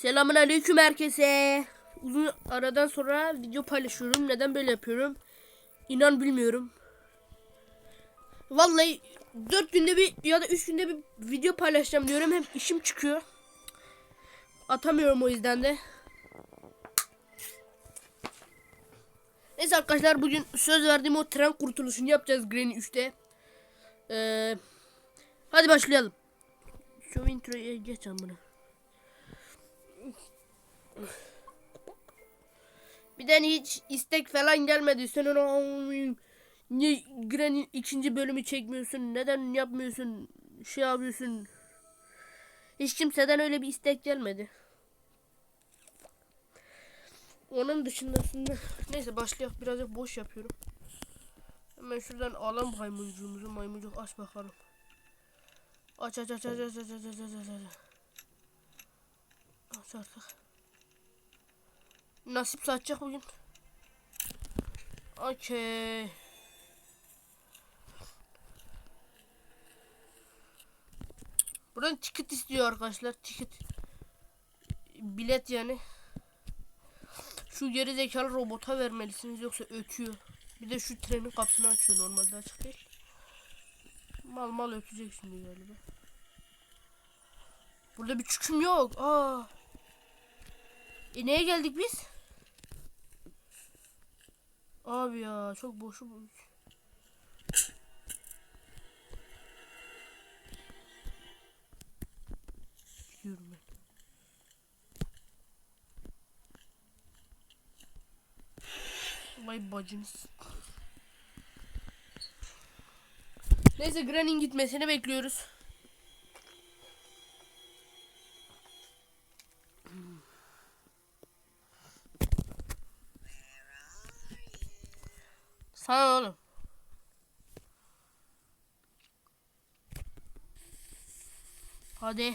Selamun aleyküm herkese. Uzun aradan sonra video paylaşıyorum. Neden böyle yapıyorum? İnan bilmiyorum. Vallahi 4 günde bir ya da 3 günde bir video paylaşacağım diyorum. Hem işim çıkıyor. Atamıyorum o yüzden de. Neyse arkadaşlar bugün söz verdiğim o tren kurtuluşunu yapacağız Granny 3'te. Ee, hadi başlayalım. Şu introya geç bunu. Bir de hiç istek falan gelmedi. Sen ona niye Granny ikinci bölümü çekmiyorsun? Neden yapmıyorsun? Şey yapıyorsun. Hiç kimseden öyle bir istek gelmedi. Onun dışında neyse başlayalım. Birazcık boş yapıyorum. Hemen şuradan alalım maymuncuğumuzu. Maymuncuk aç bakalım. Aç aç aç aç aç aç aç aç aç aç. Aç artık. Nasip satacak bugün. Okey. Buradan ticket istiyor arkadaşlar. Ticket. Bilet yani. Şu geri zekalı robota vermelisiniz yoksa ötüyor. Bir de şu trenin kapısını açıyor normalde açık değil. Mal mal ötecek şimdi galiba. Burada bir çüküm yok. Aa. E neye geldik biz? Abi ya çok boşu bu. Gidiyorum ben. Vay bacınız. Neyse Granny'in gitmesini bekliyoruz. Sana oğlum. Hadi.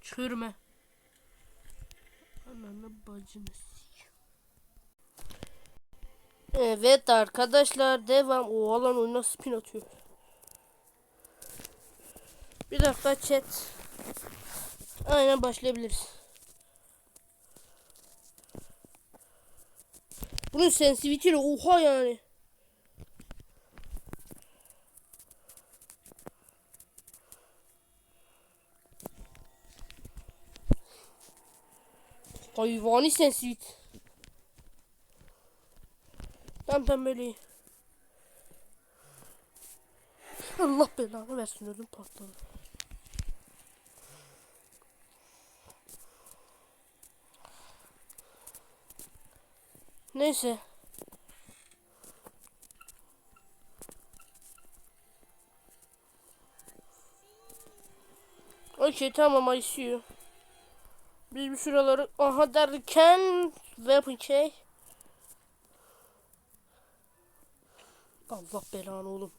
Çürüme. Ananı bacını. Evet arkadaşlar devam. O alan oyuna spin atıyor. Bir dakika chat. Aynen başlayabiliriz. Bunun sensitivity oha yani. Hayvani sensitivity. Böyle. iyi. Allah belanı versin ödüm patladı. Neyse. Okey tamam I see you. Biz bir şuraları aha derken weapon şey. Allah belanı oğlum.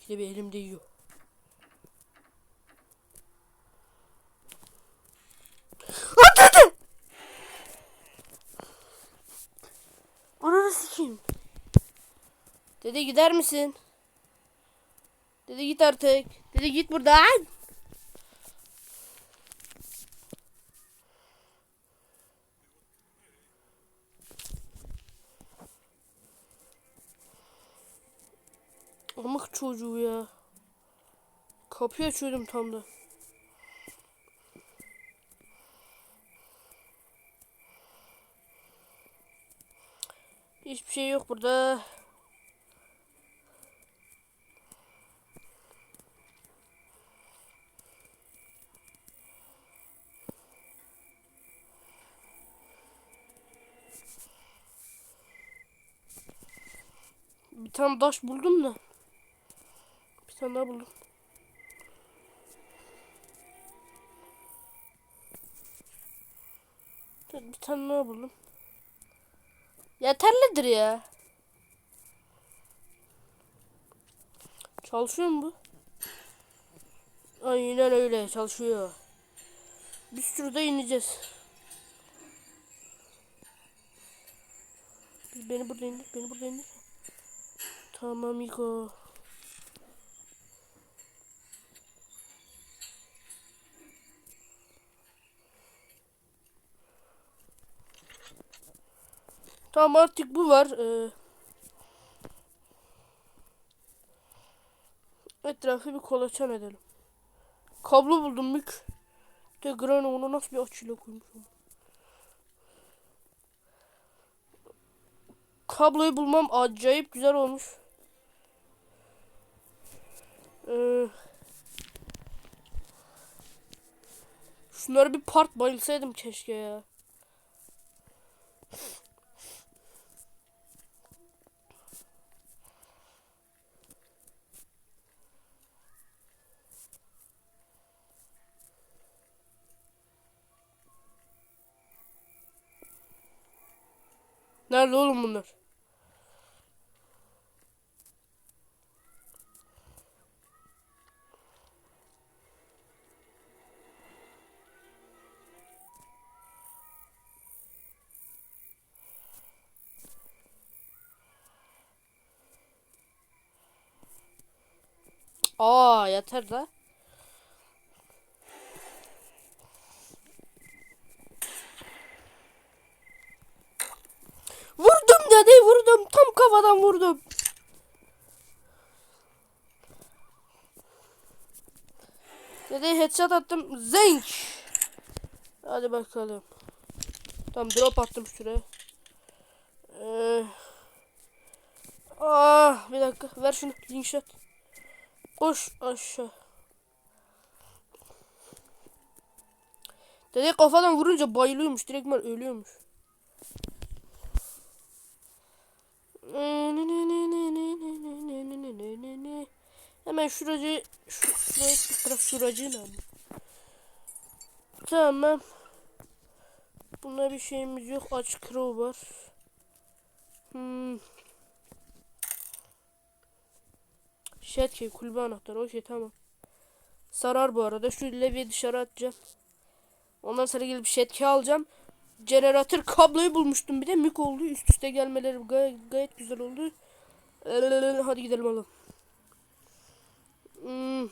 İşte bir elimde yiyor. Ananı sikeyim. Dede gider misin? Dede git artık. Dede git buradan. Amık çocuğu ya. Kapıyı açıyordum tam da. Hiçbir şey yok burada. Bir tane taş buldum da. Bir tane daha buldum. Bir tane daha buldum. Yeterlidir ya. Çalışıyor mu bu? Aynen öyle çalışıyor. Bir sürü de ineceğiz. Beni burada indir, beni burada indir. Tamam Iko. Tamam artık bu var. Ee, etrafı bir kolaçan edelim. Kablo buldum mük. De Granny onu nasıl bir açıyla koymuş onu. Kabloyu bulmam acayip güzel olmuş. Ee, şunları bir part bayılsaydım keşke ya. Nerede oğlum bunlar? Aa yeter la. Vurdum dedi vurdum kafadan vurdum. Dedi headshot attım zenk. Hadi bakalım. Tam drop attım şuraya. Ee, ah bir dakika ver şunu link shot. Koş aşağı. Dede kafadan vurunca bayılıyormuş. Direktmen ölüyormuş. Hemen şuracı şu, şurayı bir taraf şuracıyla? Tamam. Bunda bir şeyimiz yok. Aç crow var. Hmm. Şetke kulübe anahtarı. Okey tamam. Sarar bu arada. Şu levyeyi dışarı atacağım. Ondan sonra gelip şetke alacağım. Jeneratör kabloyu bulmuştum bir de mük oldu. Üst üste gelmeleri gay gayet güzel oldu. Hadi gidelim oğlum. Hmm.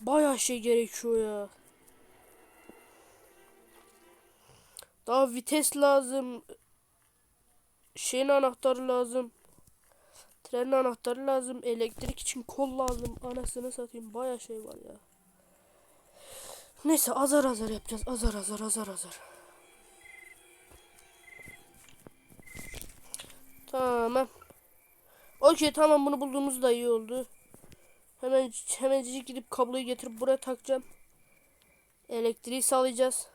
Bayağı şey gerekiyor ya. Daha vites lazım. Şeyin anahtarı lazım. Trenin anahtarı lazım. Elektrik için kol lazım. Anasını satayım. Baya şey var ya. Neyse azar azar yapacağız. Azar azar azar azar. Tamam. Okey tamam bunu bulduğumuz da iyi oldu. Hemen hemencik gidip kabloyu getirip buraya takacağım. Elektriği sağlayacağız.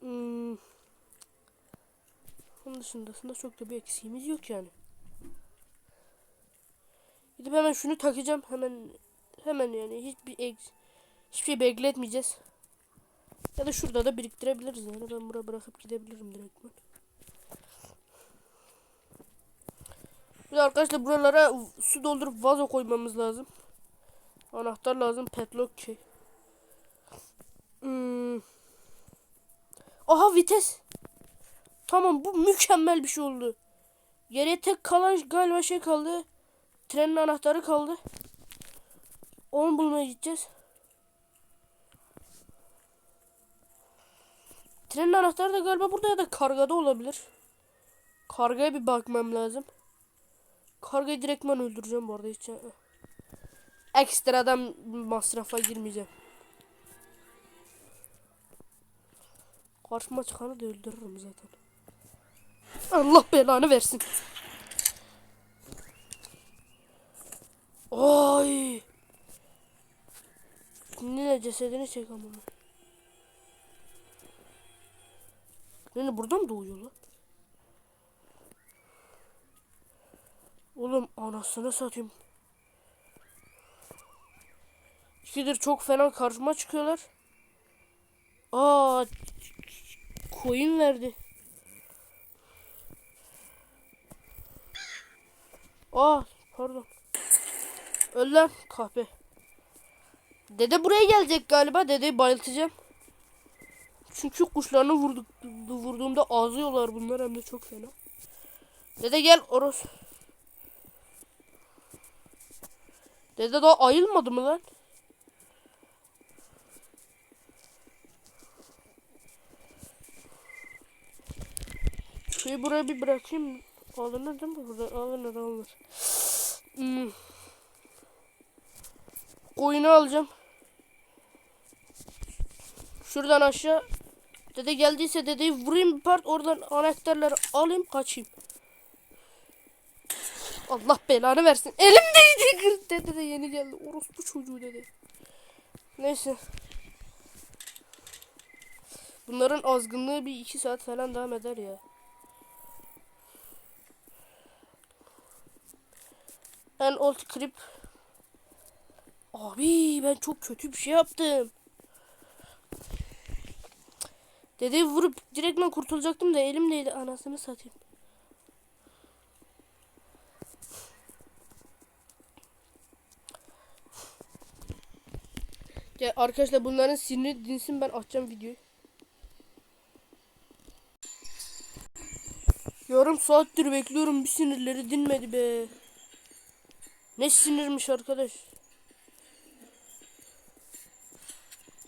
Hmm. Onun dışında aslında çok da bir eksiğimiz yok yani. Gidip hemen şunu takacağım. Hemen hemen yani hiçbir hiçbir şey bekletmeyeceğiz. Ya da şurada da biriktirebiliriz yani. Ben buraya bırakıp gidebilirim direktmen. Bir de arkadaşlar buralara su doldurup vazo koymamız lazım. Anahtar lazım. Petlock şey. Hmm. Aha vites. Tamam bu mükemmel bir şey oldu. Geriye tek kalan galiba şey kaldı. Trenin anahtarı kaldı. Onu bulmaya gideceğiz. Trenin anahtarı da galiba burada ya da kargada olabilir. Kargaya bir bakmam lazım. Kargayı direktman öldüreceğim bu arada hiç. Ekstradan masrafa girmeyeceğim. Karşıma çıkanı da öldürürüm zaten. Allah belanı versin. Ay. Nene cesedini çek ama. Nene burada mı doğuyor lan? Oğlum anasını satayım. İkidir çok fena karşıma çıkıyorlar. Aa coin verdi. Aa pardon. Öl lan kahpe. Dede buraya gelecek galiba. Dedeyi bayıltacağım. Çünkü kuşlarını vurduk, vurduğumda ağzıyorlar bunlar hem de çok fena. Dede gel Oros. Dede daha ayılmadı mı lan? Şeyi buraya bir bırakayım mı? Alınır değil mi? Burada alınır alınır. Hmm. Koyunu alacağım. Şuradan aşağı. Dede geldiyse dedeyi vurayım bir part. Oradan anahtarları alayım kaçayım. Allah belanı versin. Elimdeydi kır. Dede de yeni geldi. Orospu çocuğu dedi. Neyse. Bunların azgınlığı bir iki saat falan devam eder ya. En old clip. Abi ben çok kötü bir şey yaptım. Dedeyi vurup direktmen kurtulacaktım da elimdeydi anasını satayım. Ya arkadaşlar bunların siniri dinsin ben açacağım videoyu. Yarım saattir bekliyorum bir sinirleri dinmedi be. Ne sinirmiş arkadaş.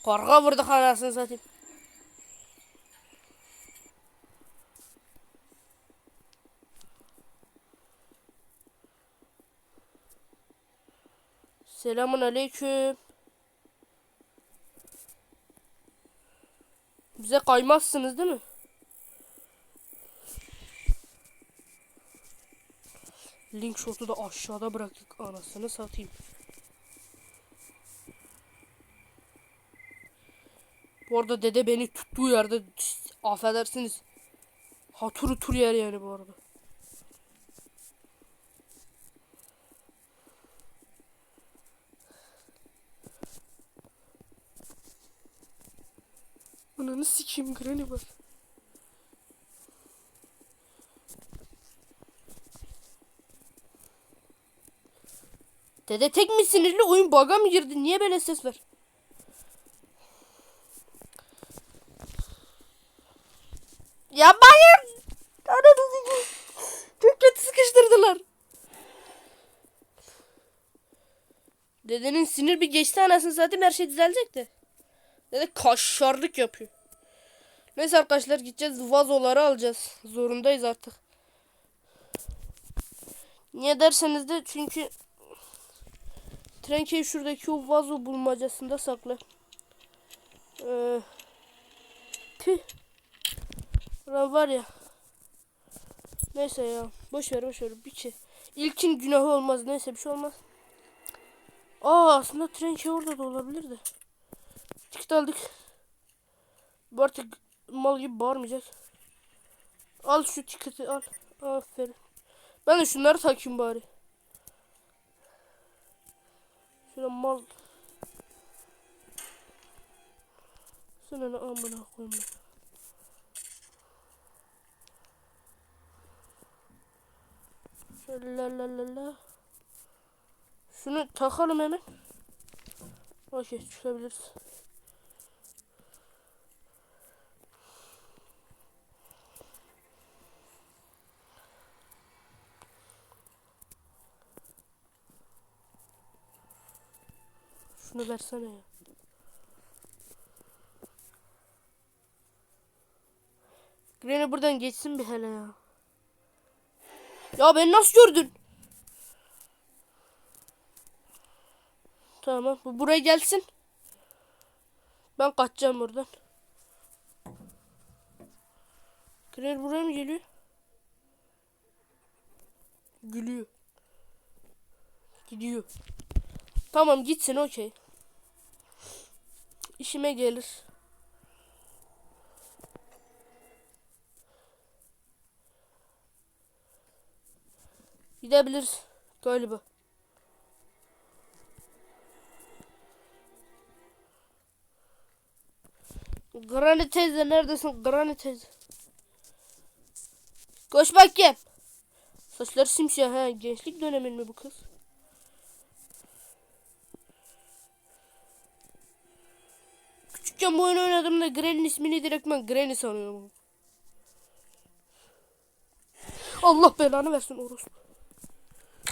Karga vurduk anasını satayım. Selamun aleyküm. Bize kaymazsınız değil mi? Link shot'u da aşağıda bıraktık anasını satayım. Bu arada dede beni tuttuğu yerde affedersiniz. Haturu tur yer yani bu arada. Ananı sikeyim Granny var. Dede tek mi sinirli oyun bug'a mı girdi? Niye böyle ses ver? Ya hayır. Ananı. Çok kötü sıkıştırdılar. Dedenin sinir bir geçti anasını zaten her şey düzelecekti. Dede kaşarlık yapıyor. Neyse arkadaşlar gideceğiz vazoları alacağız. Zorundayız artık. Niye derseniz de çünkü Trenkeyi şuradaki o vazo bulmacasında saklı. Ee, tüh. Ulan var ya. Neyse ya. Boş ver boş ver. Bir şey. İlkin günahı olmaz. Neyse bir şey olmaz. Aa aslında Trenkey orada da olabilir de. Ticket aldık. Bu artık mal gibi bağırmayacak. Al şu tiketi al. Aferin. Ben de şunları takayım bari. Şöyle mal. Sana ne amına koyma. La la la la. Şunu takalım hemen. Okey çıkabiliriz. Şunu versene ya. Granny buradan geçsin bir hele ya. Ya ben nasıl gördün? Tamam bu buraya gelsin. Ben kaçacağım buradan. Granny buraya mı geliyor? Gülüyor. Gidiyor. Tamam gitsin okey. İşime gelir. Gidebiliriz galiba. Granny teyze neredesin? Granny teyze. Koş bakayım. Saçları simsiyah ha. Gençlik dönemin mi bu kız? Küçükken bu oyunu oynadığımda Granny'nin ismini direkt ben Granny sanıyorum. Allah belanı versin orospu.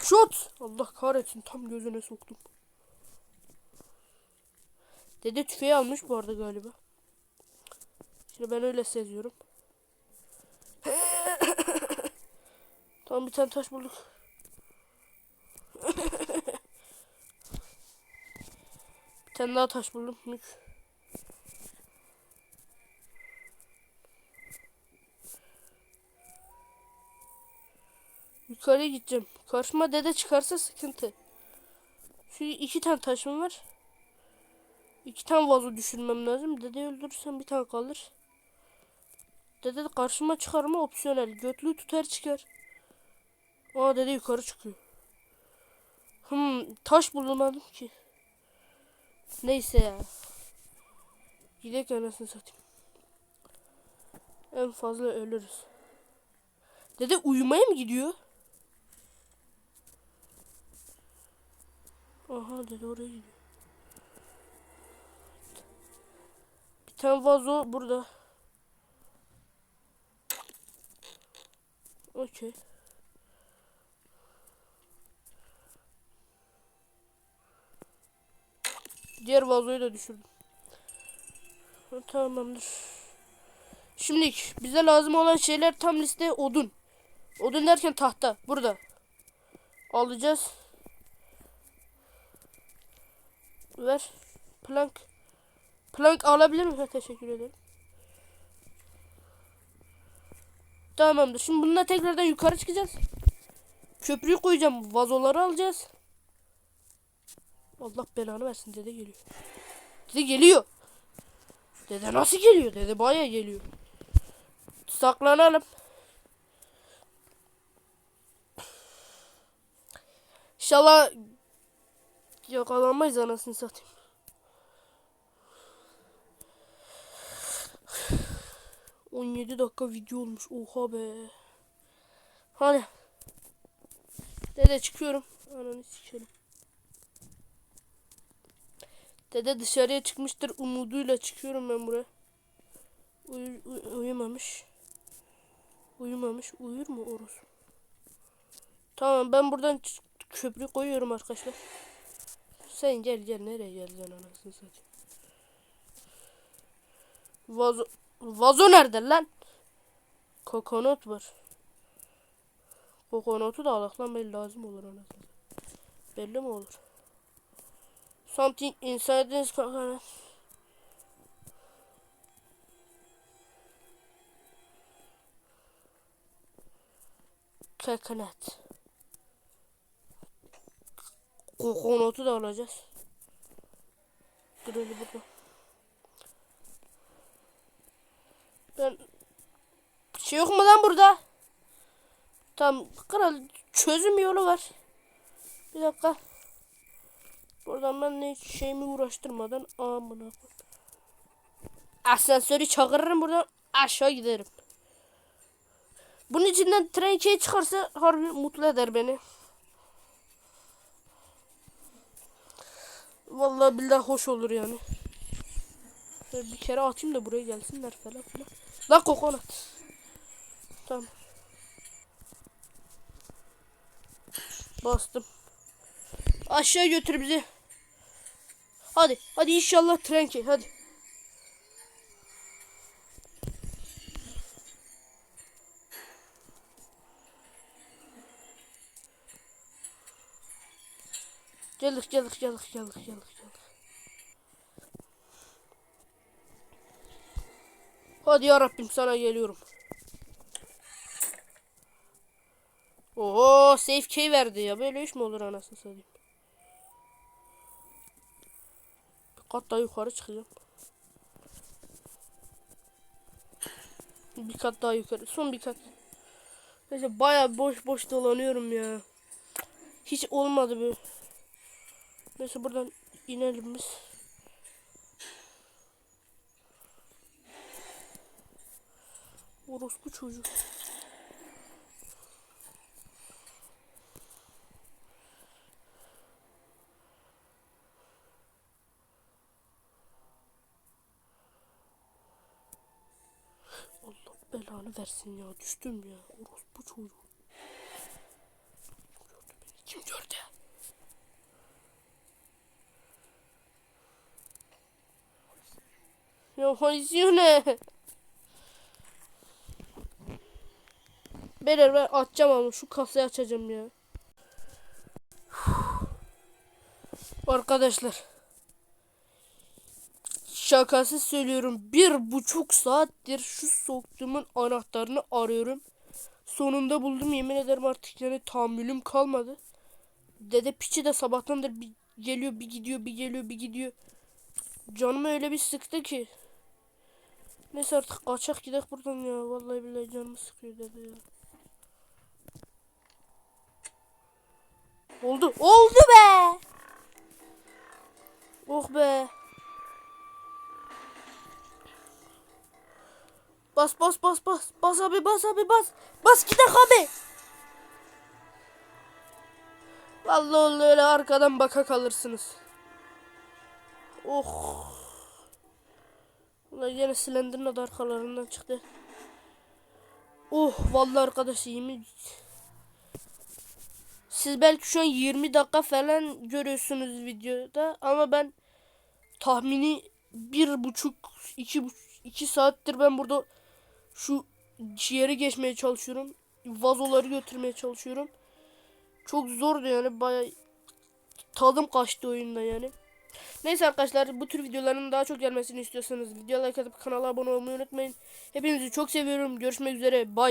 Shot! Allah kahretsin tam gözüne soktum. Dede tüfeği almış bu arada galiba. Şimdi ben öyle seziyorum. Tamam bir tane taş bulduk. bir tane daha taş buldum. Mük. Yukarıya gideceğim. Karşıma dede çıkarsa sıkıntı. Şu iki tane taşım var. İki tane vazo düşürmem lazım. Dede öldürürsem bir tane kalır. Dede de karşıma çıkarma opsiyonel. Götlüğü tutar çıkar. Aa dede yukarı çıkıyor. Hmm, taş bulamadım ki. Neyse ya. Gidek anasını satayım. En fazla ölürüz. Dede uyumaya mı gidiyor? Aha dede oraya gidiyor. Bir tane vazo burada. Okey. Diğer vazoyu da düşürdüm. Tamamdır. Şimdi bize lazım olan şeyler tam liste odun. Odun derken tahta. Burada. Alacağız. Ver. Plank. Plank alabilir miyim? Teşekkür ederim. Tamamdır. Şimdi bununla tekrardan yukarı çıkacağız. Köprüyü koyacağım. Vazoları alacağız. Allah belanı versin dede geliyor. Dede geliyor. Dede nasıl geliyor? Dede baya geliyor. Saklanalım. İnşallah yakalanmayız anasını satayım. On yedi dakika video olmuş. Oha be. Hadi. Dede çıkıyorum. Ananı sikerim. Dede dışarıya çıkmıştır umuduyla çıkıyorum ben buraya. Uyu, uy- uyumamış. Uyumamış. Uyur mu orası? Tamam ben buradan köprü koyuyorum arkadaşlar. Sen gel gel nereye geleceksin anasını satayım. Vazo Vazo nerede lan? Kokonot var. Kokonotu da alak lan belli lazım olur anasını. Belli mi olur? Something inside this coconut. Coconut. Kokonotu da alacağız. Dur burada. Ben bir şey yok mu lan burada? Tam kral çözüm yolu var. Bir dakika. Buradan ben ne şeyimi uğraştırmadan amına. Asansörü çağırırım buradan aşağı giderim. Bunun içinden tren şey çıkarsa harbi mutlu eder beni. Vallahi billahi hoş olur yani. Şöyle bir kere atayım da buraya gelsinler falan filan. Lan kokonat. Tamam. Bastım. Aşağı götür bizi. Hadi. Hadi inşallah tren ki. Hadi. Geldik geldik geldik geldik geldik geldik. Hadi ya Rabbim sana geliyorum. Oho safe key verdi ya. Böyle iş mi olur anasını satayım. Bir kat daha yukarı çıkacağım. Bir kat daha yukarı. Son bir kat. Neyse baya boş boş dolanıyorum ya. Hiç olmadı bu. Neyse buradan inelim biz. Orospu çocuk. Allah belanı versin ya. Düştüm ya. Orospu çocuğu. Gördü beni. Kim gördü? Ya Hazione. Beyler ben açacağım ama şu kasayı açacağım ya. Arkadaşlar. Şakasız söylüyorum. Bir buçuk saattir şu soktuğumun anahtarını arıyorum. Sonunda buldum yemin ederim artık yani tahammülüm kalmadı. Dede piçi de sabahtandır bir geliyor bir gidiyor bir geliyor bir gidiyor. Canımı öyle bir sıktı ki. Neyse artık kaçak gidek buradan ya. Vallahi billahi canımı sıkıyor dede ya. Oldu. Oldu be. Oh be. Bas bas bas bas. Bas abi bas abi bas. Bas gidek abi. Vallahi öyle arkadan baka kalırsınız. Oh. Ulan yine silindirin de arkalarından çıktı. Oh vallahi arkadaş yemin siz belki şu an 20 dakika falan görüyorsunuz videoda ama ben tahmini bir buçuk iki, iki saattir ben burada şu yeri geçmeye çalışıyorum. Vazoları götürmeye çalışıyorum. Çok zordu yani baya tadım kaçtı oyunda yani. Neyse arkadaşlar bu tür videoların daha çok gelmesini istiyorsanız video like atıp kanala abone olmayı unutmayın. Hepinizi çok seviyorum. Görüşmek üzere. Bay bay.